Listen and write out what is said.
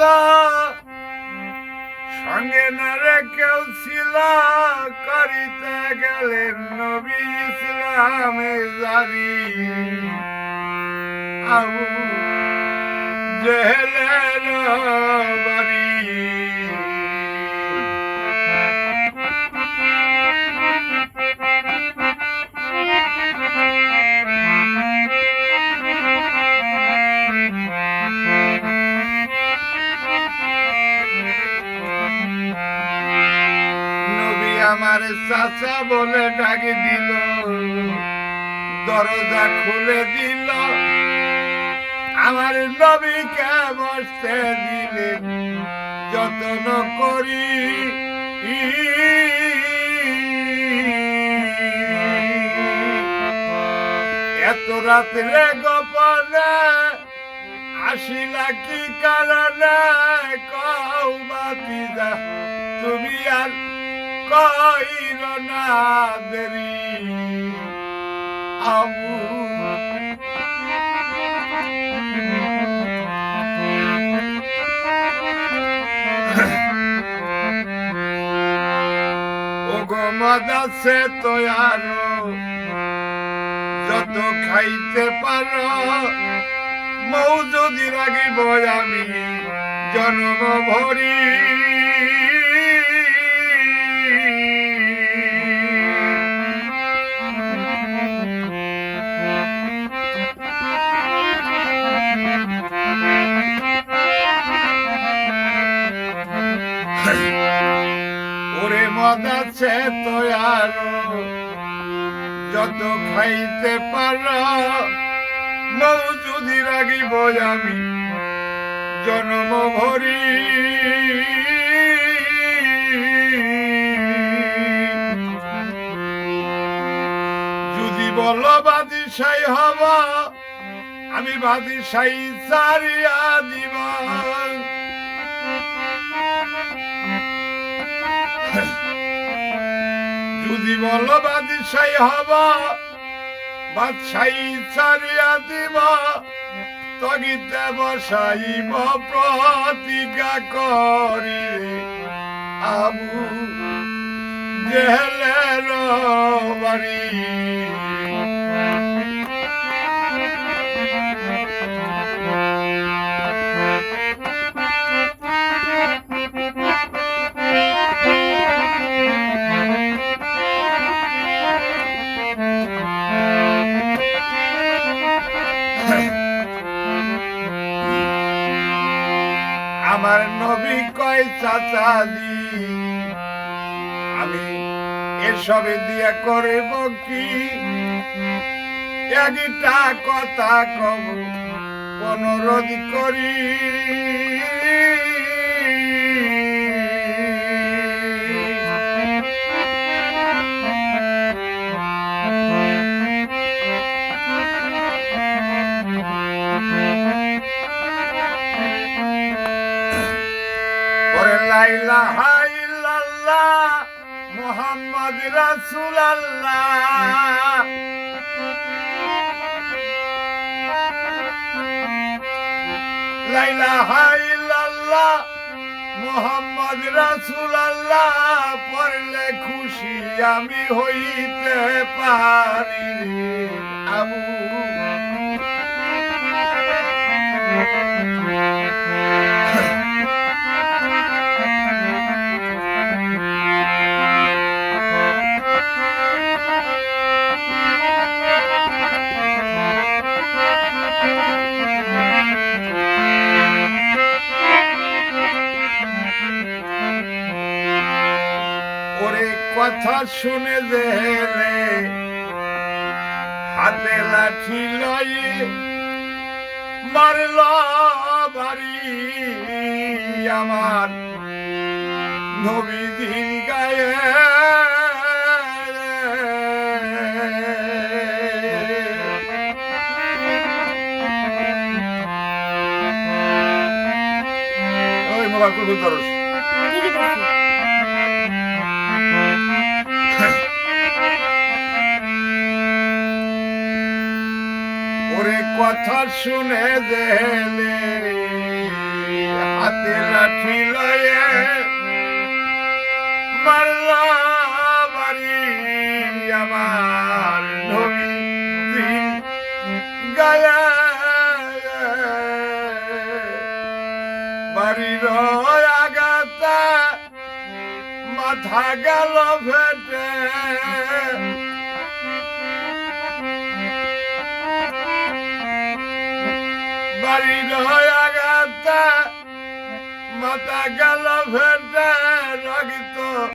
ছিল সঙ্গে নারে কেউ ছিল করিতে গেলেন নবী ইসলামে জারি। আবু জেহেলের বাড়ি। আমার চাচা বলে ডাকি দিল। দরজা খুলে দিল। আমার নবীকে বসতে দিলেন যত্ন করি। এত রাত্রে গোপনে আসিলা কি কারণে? কও বাতিদা, তুমি আর কইর না দেরি। আবু। মাদাসে তো আরও যত খাইতে পারো, মৌ যদি রাগিব আমি জন্ম ভরি। ওরে মদাছে তো আরও যত খাইতে পারো মৌ যদি রাগিব আমি। জন্ম ভরি। যদি বল বাদিশাই হব, আমি বাদিশাই সারিয়া দিব। যদি বল বাদিশাই হব। বাদশাই ছাড়িয়া দিব। তগিতে বসাইব প্রতিজ্ঞা করি আবু জেহেলের আমার নবী কয় চাচাজি আমি এসবে দিয়া করব কি? একটা কথা কব অনুরোধ করি। ওরে লাইলা হাইলাল্লাহ মোহাম্মদ রাসূলুল্লাহ লাইলা হাইলাল্লাহ মোহাম্মদ রাসূলুল্লাহ, পড়লে খুশি আমি হইতে পারি। আবু কথা শুনে রে হাতে লাঠি লই মারল বাড়ি আমার নবীজির গায়ে। ওই মোবাইল করবি কথা শুনে দেলে হাত লাঠি লয়ে মারল আমার বাড়ির আগাতা মাথা গেল ফেটে বাড়ির আগাতা মাথা গেল ফেটে রক্ত।